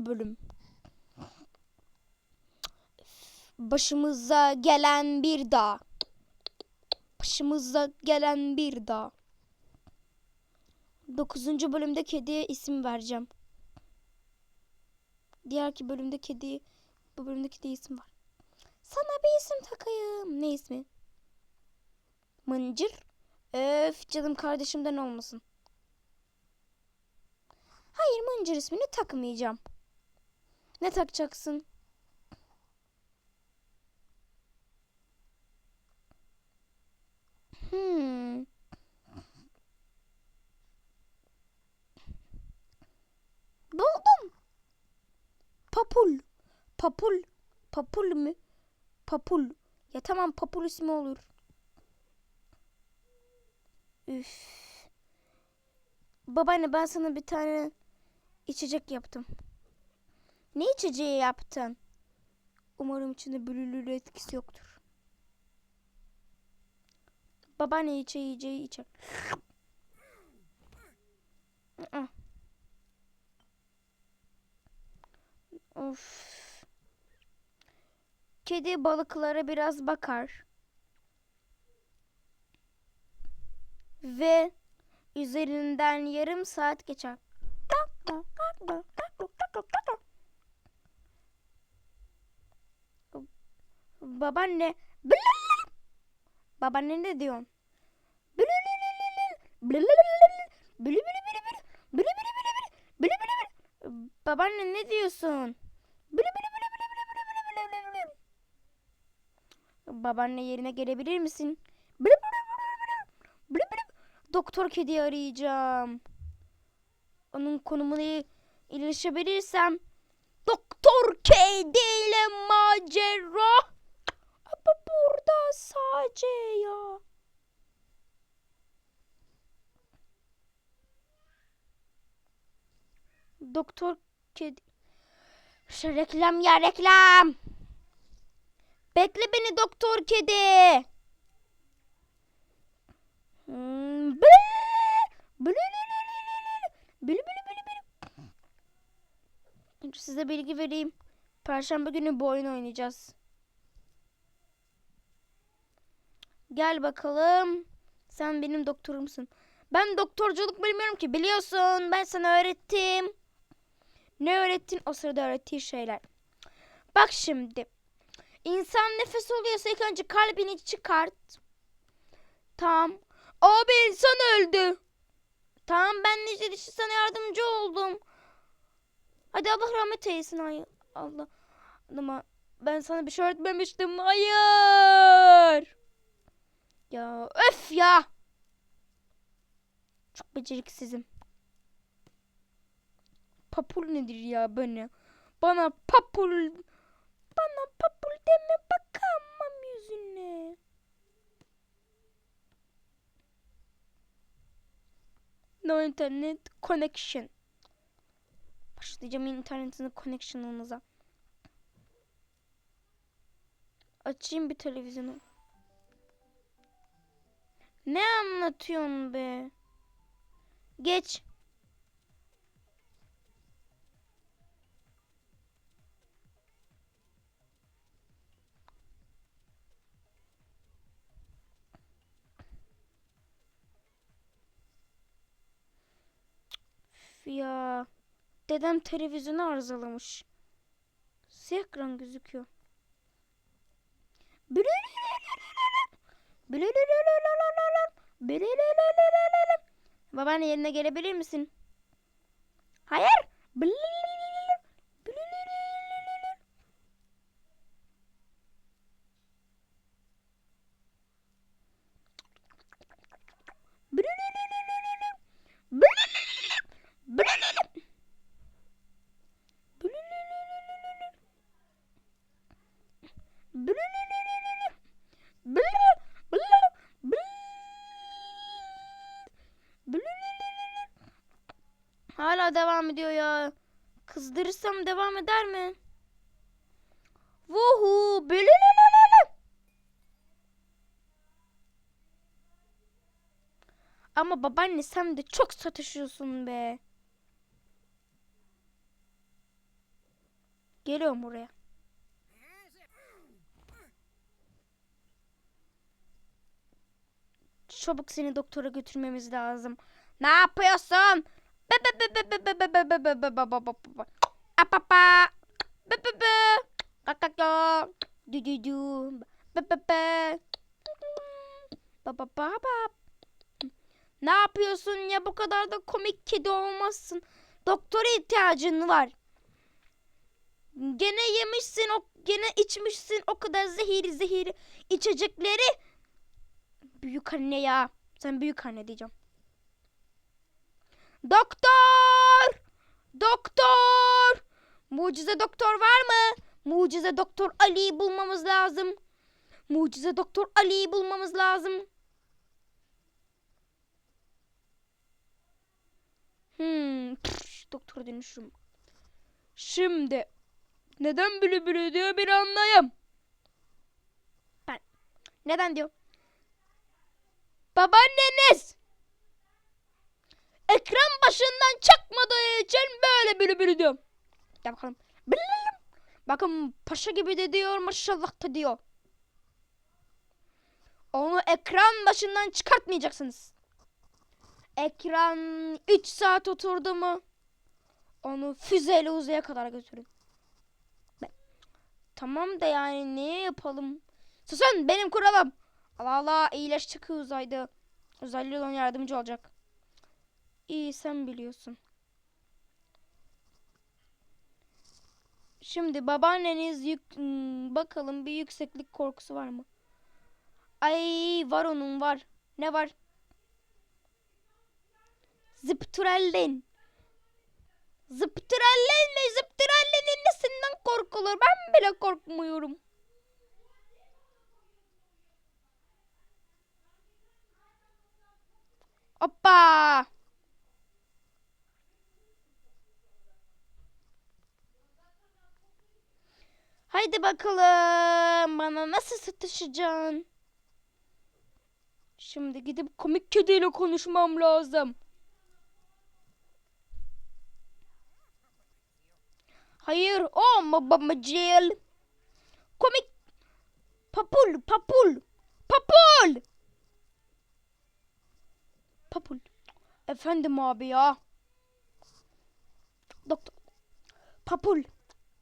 bölüm. Başımıza gelen bir dağ. Başımıza gelen bir dağ. Dokuzuncu bölümde kediye isim vereceğim. Diğerki bölümde kedi, bu bölümde kediye isim var. Sana bir isim takayım. Ne ismi? Mıncır. Öf canım kardeşimden olmasın. Hayır Mıncır ismini takmayacağım. Ne takacaksın? Hmm. Buldum. Papul. Papul. Papul mü? Papul. Ya tamam papul ismi olur. Üf. Babaanne ben sana bir tane içecek yaptım. Ne içeceği yaptın? Umarım içinde bülülülü etkisi yoktur. Babaanne içeceği içer. Of. Kedi balıklara biraz bakar. Ve üzerinden yarım saat geçer. Babaanne Babaanne ne diyorsun? Babaanne ne diyorsun? Babaanne yerine gelebilir misin? Doktor kediyi arayacağım. Onun konumunu iletişebilirsem Doktor kediyle doktor kedi. Şu reklam ya reklam. Bekle beni doktor kedi. Size bilgi vereyim. Perşembe günü bu oyun oynayacağız. Gel bakalım. Sen benim doktorumsun. Ben doktorculuk bilmiyorum ki biliyorsun. Ben sana öğrettim. Ne öğrettin? O sırada öğrettiği şeyler. Bak şimdi. İnsan nefes oluyorsa ilk önce kalbini çıkart. Tamam. Abi insan öldü. Tamam ben de işte sana yardımcı oldum. Hadi Allah rahmet eylesin. Ay Allah. Ama ben sana bir şey öğretmemiştim. Hayır. Ya öf ya. Çok beceriksizim. Papul nedir ya bana? Bana papul bana papul deme bakamam yüzüne. No internet connection. Başlayacağım internetin connection'ınıza. Açayım bir televizyonu. Ne anlatıyorsun be? Geç. Ya. Dedem televizyonu arızalamış. Siyah ekran gözüküyor. Babaanne yerine gelebilir misin? Hayır. Devam ediyor ya. Kızdırırsam devam eder mi? Vuhu. bülülülülülü. Ama babaanne sen de çok sataşıyorsun be. Geliyorum buraya. Çabuk seni doktora götürmemiz lazım. Ne yapıyorsun? Apapa. Kakakyo. Dududu. Ne yapıyorsun ya bu kadar da komik kedi olmazsın. Doktora ihtiyacın var. Gene yemişsin o gene içmişsin o kadar zehir zehir içecekleri. Büyük anne ya. Sen büyük anne diyeceğim. Doktor! Doktor! Mucize doktor var mı? Mucize doktor Ali'yi bulmamız lazım. Mucize doktor Ali'yi bulmamız lazım. Hmm, püf, doktora dönüşüm. Şimdi neden bülü diyor bir anlayayım. Ben neden diyor? Babaanneniz ekran başından çıkmadığı için böyle bülü bülü diyor. Gel bakalım. Bülülüm. Bakın paşa gibi de diyor maşallah da diyor. Onu ekran başından çıkartmayacaksınız. Ekran 3 saat oturdu mu onu füzeyle uzaya kadar götürün. Ben- Tamam da yani ne yapalım? Susun benim kuralım. Allah Allah iyileş çıkıyor uzayda. Uzaylı olan yardımcı olacak. İyi sen biliyorsun. Şimdi babaanneniz yük, hmm, bakalım bir yükseklik korkusu var mı? Ay var onun var. Ne var? Zıptürellin. Zıptürellin mi? Zıptürellinin nesinden korkulur? Ben bile korkmuyorum. Hoppa. Haydi bakalım. Bana nasıl satışacaksın? Şimdi gidip komik kediyle konuşmam lazım. Hayır, o babamacıl. Komik. Papul, papul. Papul. Papul. Efendim abi ya. Doktor. Papul.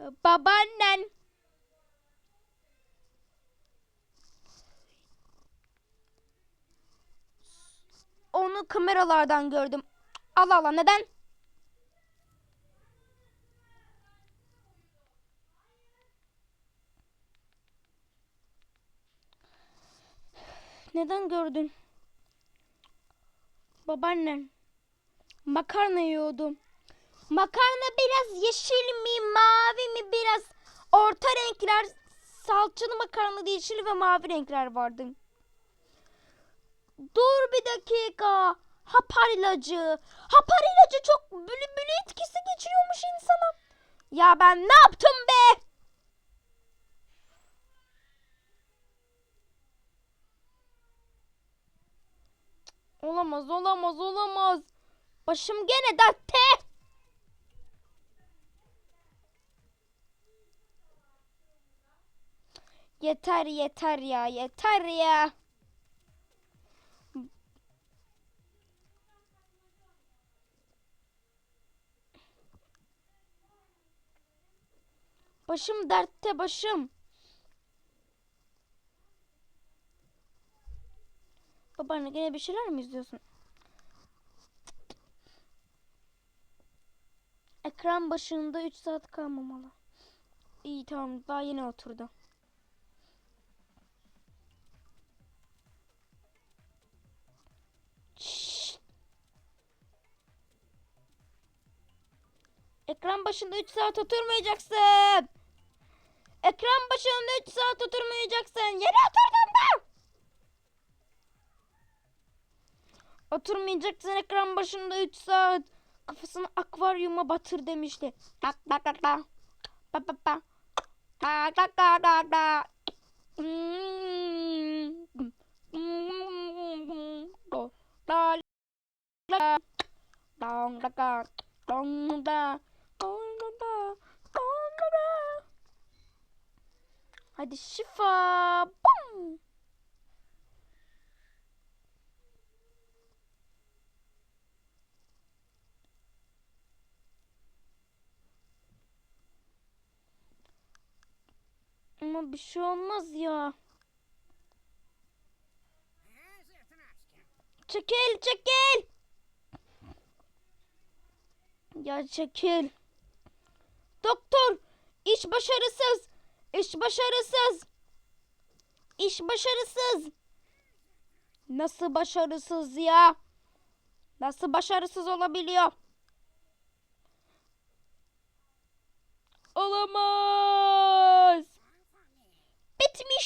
Ee, Babaannen. Onu kameralardan gördüm. Allah Allah neden? Neden gördün? Babaannen. Makarna yiyordum. Makarna biraz yeşil mi, mavi mi biraz orta renkler. Salçalı makarna yeşil ve mavi renkler vardı. Dur bir dakika. Hapar ilacı. Hapar ilacı çok bülü bülü etkisi geçiriyormuş insana. Ya ben ne yaptım be? Olamaz, olamaz, olamaz. Başım gene dertte. Yeter, yeter ya, yeter ya. Başım dertte, başım. Babaanne gene bir şeyler mi izliyorsun? Ekran başında 3 saat kalmamalı. İyi tamam daha yeni oturdu. Ekran başında 3 saat oturmayacaksın. Ekran başında 3 saat oturmayacaksın. Yere oturdum ben. Oturmayacaksın ekran başında 3 saat. Kafasını akvaryuma batır demişti. Bak bak bak bak. Bak bak bak. Bak bak bak bak bak. Dong da dong da Hadi şifa. Bum. Ama bir şey olmaz ya. Çekil, çekil. Ya çekil. Doktor, iş başarısız. İş başarısız. İş başarısız. Nasıl başarısız ya? Nasıl başarısız olabiliyor? Olamaz. Bitmiş